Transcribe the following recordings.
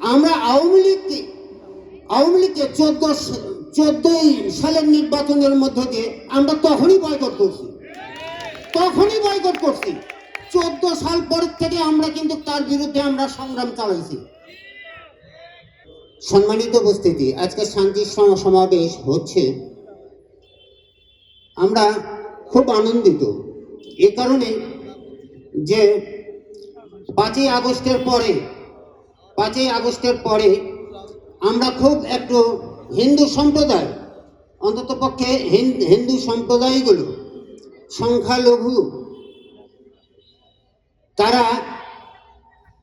আমরা আওয়ামী লীগকে আওয়ামী লীগকে চোদ্দ চোদ্দই সালের নির্বাচনের মধ্য দিয়ে আমরা তখনই বয়কট করছি। তখনই বয়কট করছি। চোদ্দ সাল পরের থেকে আমরা কিন্তু তার বিরুদ্ধে আমরা সংগ্রাম চালাইছি। সম্মানিত উপস্থিতি, আজকে শান্তি সম- সমাবেশ হচ্ছে। আমরা খুব আনন্দিত। এ কারণে যে পাঁচই আগস্টের পরে পাঁচই আগস্টের পরে আমরা খুব একটু হিন্দু সম্প্রদায়, অন্তত পক্ষে হিন্দু সম্প্রদায়গুলো, সংখ্যালঘু, তারা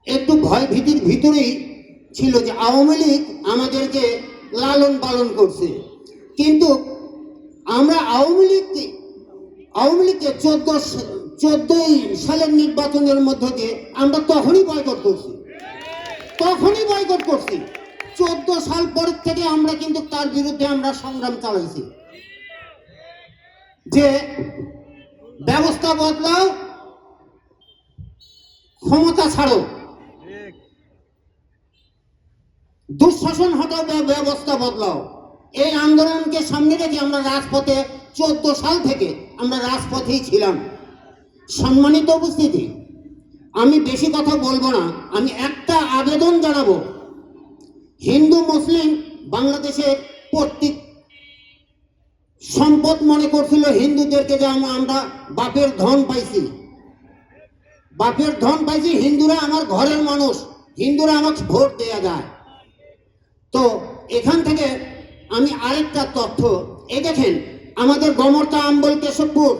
একটু ভয় ভীতির ভিতরেই ছিল যে আওয়ামী লীগ আমাদেরকে লালন পালন করছে। কিন্তু আমরা আওয়ামী লীগকে আওয়ামী লীগকে চোদ্দ চোদ্দই সালের নির্বাচনের মধ্য দিয়ে আমরা তখনই বয়কট করছি। তখনই বয়কট করছি। চোদ্দ সাল পরের থেকে আমরা কিন্তু তার বিরুদ্ধে আমরা সংগ্রাম চালাইছি। যে ব্যবস্থা বদলাও, ক্ষমতা ছাড়ো। দুঃশাসন হটাও ব্যবস্থা বদলাও। এই আন্দোলনকে সামনে রেখে আমরা রাজপথে চোদ্দ সাল থেকে আমরা রাজপথেই ছিলাম। সম্মানিত উপস্থিতি আমি বেশি কথা বলব না, আমি একটা আবেদন জানাব। হিন্দু, মুসলিম বাংলাদেশে প্রত্যেক সম্পদ মনে করছিল হিন্দুদেরকে যে আমরা বাপের ধন পাইছি। বাপের ধন পাইছি, হিন্দুরা আমার ঘরের মানুষ, হিন্দুরা আমাকে ভোট দেয়া যায়। তো এখান থেকে আমি আরেকটা তথ্য, এই দেখেন, আমাদের গমরতা, আম্বল, কেশবপুর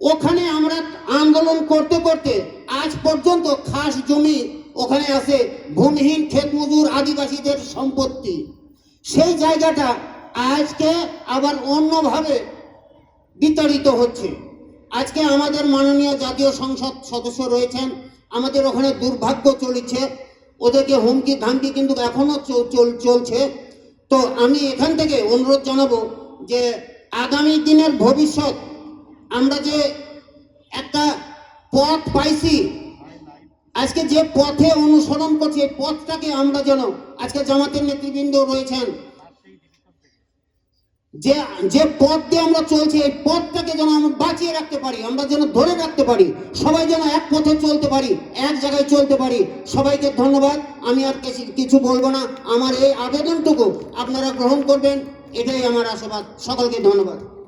ওখানে আমরা আন্দোলন করতে করতে আজ পর্যন্ত খাস জমি ওখানে আছে ভূমিহীন ক্ষেত মজুর আদিবাসীদের সম্পত্তি। সেই জায়গাটা আজকে আবার অন্যভাবে বিতাড়িত হচ্ছে। আজকে আমাদের মাননীয় জাতীয় সংসদ সদস্য রয়েছেন। আমাদের ওখানে দুর্ভাগ্য চলেছে। ওদেরকে হুমকি ধামকি কিন্তু এখনও চল- চল- চলছে। তো আমি এখান থেকে অনুরোধ জানাব যে আগামী দিনের ভবিষ্যৎ আমরা যে একটা পথ পাইছি, আজকে যে পথে অনুসরণ করছি পথটাকে আমরা যেন আজকে জামাতের নেতৃবৃন্দ রয়েছেন। যে যে পথ দিয়ে আমরা চলছি, এই পথটাকে যেন আমরা বাঁচিয়ে রাখতে পারি, আমরা যেন ধরে রাখতে পারি, সবাই যেন এক পথে চলতে পারি, এক জায়গায় চলতে পারি। সবাইকে ধন্যবাদ। আমি আর কিছু- কিছু বলব না। আমার এই আবেদনটুকু আপনারা গ্রহণ করবেন, এটাই আমার আশীর্বাদ। সকলকে ধন্যবাদ।